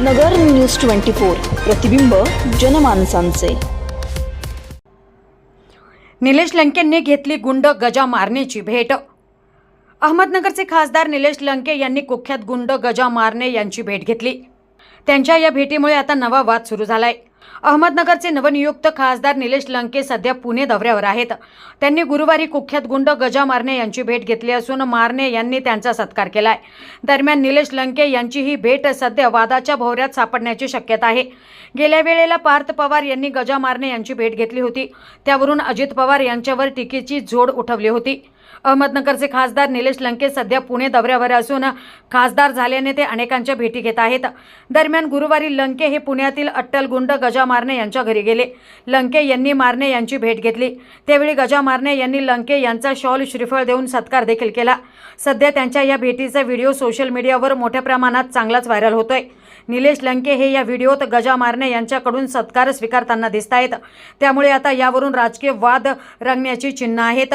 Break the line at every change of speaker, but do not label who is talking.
नगर news twenty four प्रतिबिंब जनमानसांचे.
निलेश लंकेंनी घेतली गुंड गजा मारण्याची भेट. अहमदनगरचे खासदार निलेश लंके यांनी कुख्यात गुंड गजा मारणे यांची भेट घेतली. त्यांच्या या भेटीमुळे आता नवा वाद सुरू झालाय. अहमदनगरचे नवनियुक्त खासदार निलेश लंके सध्या पुणे दौऱ्यावर आहेत. त्यांनी गुरुवारी कुख्यात गुंड गजा मारणे यांची भेट घेतली असून मारणे यांनी त्यांचा सत्कार केलाय. दरम्यान निलेश लंके यांची ही भेट सध्या वादाच्या भोवऱ्यात सापडण्याची शक्यता आहे. गेल्या वेळेला पार्थ पवार यांनी गजा मारणे यांची भेट घेतली होती. त्यावरून अजित पवार यांच्यावर टीकेची जोड उठवली होती. अहमदनगरचे खासदार निलेश लंके सध्या पुणे दौऱ्यावर असून खासदार झाल्याने ते अनेकांच्या भेटी घेत आहेत. दरम्यान गुरुवारी लंके हे पुण्यातील अट्टल गुंड गजा मारणे यांच्या घरी गेले. लंके यांनी मारणे यांची भेट घेतली. त्यावेळी गजा मारणे यांनी लंके यांचा शॉल श्रीफळ देऊन सत्कार देखील केला. सध्या त्यांच्या या भेटीचा व्हिडिओ सोशल मीडियावर मोठ्या प्रमाणात चांगलाच व्हायरल होतोय. निलेश लंके हे या व्हिडिओत गजा मारणे यांच्याकडून सत्कार स्वीकारताना दिसत आहेत त्यामुळे आता यावरून राजकीय वाद रंगण्याची चिन्ह आहेत.